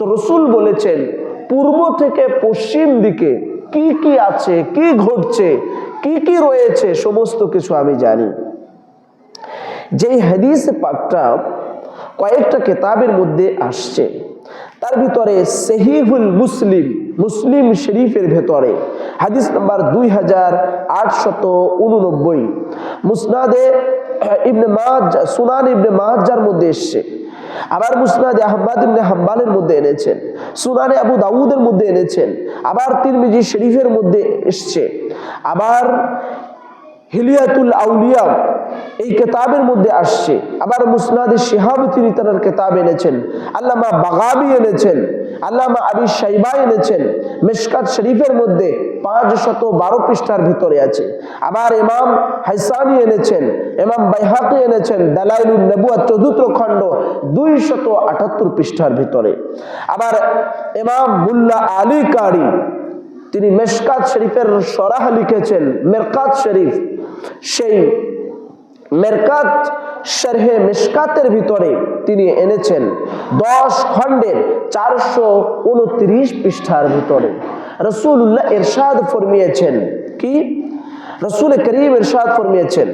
তো রসুল বলেছেন, পূর্ব থেকে পশ্চিম দিকে কি কি আছে, কি ঘটছে, কি কি রয়েছে, সমস্ত কিছু আমি জানি। যেই হাদিস পাকটা কয়েকটা কেতাবের মধ্যে আসছে, তার ভিতরে সেহিহুল মুসলিম মুসলিম শরীফের ভেতরে, হাদিস নাম্বার দুই হাজার আটশত উননব্বই, মুসনাদে ইবনে মাজ সুনান ইবনে মাজার মধ্যে এসছে। আবার মুসনাদে আহম্মদ ইবনে হাম্বালের মধ্যে এনেছেন। সুনানে আবু দাউদের মধ্যে এনেছেন। আবার তিরমিজি শরীফের মধ্যে এসছে। আবার হিলিয়াতুল আউলিয়া, এই কেতাবের মধ্যে আসছে। আবার মুসনাদ শিহাব তিনি তার কেতাব এনেছেন। আল্লামা বাগাবি এনেছেন। আল্লামা আবি সাইবা এনেছেন। মেশকাত শরীফের মধ্যে পাঁচ শত বারো পৃষ্ঠার ভিতরে আছে। আবার ইমাম হাইসানি এনেছেন, ইমাম বাইহাকি এনেছেন দালাইলুল নবুয়া চতুর্থ খণ্ড দুই শত আটাত্তর পৃষ্ঠার ভিতরে। আবার ইমাম মুল্লা আলী কারি, তিনি মেশকাত শরীফের সরাহ লিখেছেন, মেরকাত শরীফ। সেই মেরকাত শরহে মেশকাতের ভিতরে তিনি এনেছেন দশ খণ্ডের চারশো উনত্রিশ পৃষ্ঠার ভিতরে রসুল্লাহ এরশাদ ফরমিয়েছেন কি রসুল করিম এরশাদ ফরমিয়েছেন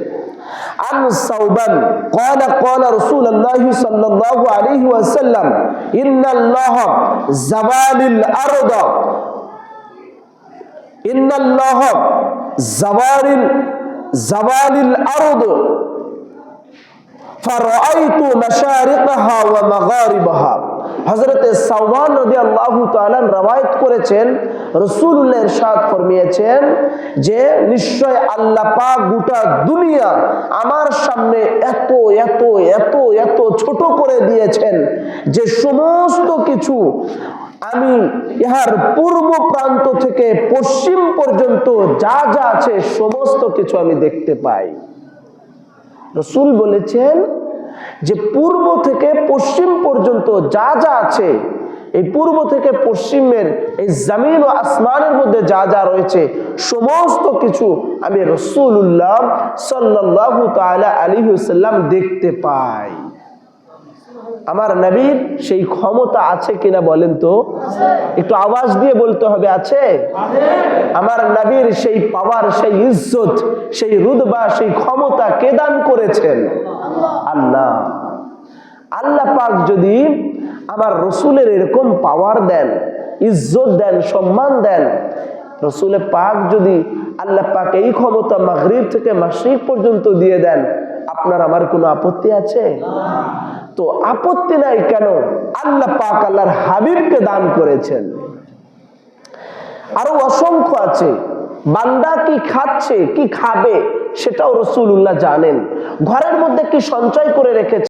عن ثوبان قال قال رسول الله صلى الله عليه وسلم إن الله زوال الأرض إن الله زوال زوال الأرض فرأيت مشارقها ومغاربها হযরত সাওবান রাদিয়াল্লাহু তাআলা রওয়ায়াত করেছেন রাসূলুল্লাহ ইরশাদ ফরমিয়েছেন যে নিশ্চয় আল্লাহ পাক গোটা দুনিয়া আমার সামনে এত এত এত এত ছোট করে দিয়েছেন যে সমস্ত কিছু আমি ইহার পূর্ব প্রান্ত থেকে পশ্চিম পর্যন্ত যা যা আছে সমস্ত কিছু আমি দেখতে পাই। রসুল বলেছেন যে পূর্ব থেকে পশ্চিম পর্যন্ত যা যা আছে, এই পূর্ব থেকে পশ্চিমের এই জমিন ও আসমানের মধ্যে যা যা রয়েছে, সমস্ত কিছু আমি রসুল্লাহ সাল্লাহ তালা আলী হুসাল্লাম দেখতে পাই। আমার নবীর সেই ক্ষমতা আছে কিনা বলেন তো? একটু আওয়াজ দিয়ে বলতে হবে, আছে? আমার নবীর সেই পাওয়ার সেই ইজ্জত, সেই রুদবা সেই ক্ষমতা কে দান করেছেন? আল্লাহ। আল্লাহ পাক যদি আমার রসুলের এরকম পাওয়ার দেন, ইজ্জত দেন, সম্মান দেন রসুলের পাক যদি আল্লাহ পাক এই ক্ষমতা মাগরিব থেকে মাসিক পর্যন্ত দিয়ে দেন, আপনার আমার কোনো আপত্তি আছে? তো আপত্তি নাই কেন? আল্লাহ পাক আল্লাহর হাবিবকে দান করেছেন। আরও অসংখ্য আছে। বান্দা কি খাচ্ছে, কি খাবে, সেটাও রসুল্লাহ জানেন। ঘরের মধ্যে কি সঞ্চয় করে রেখেছে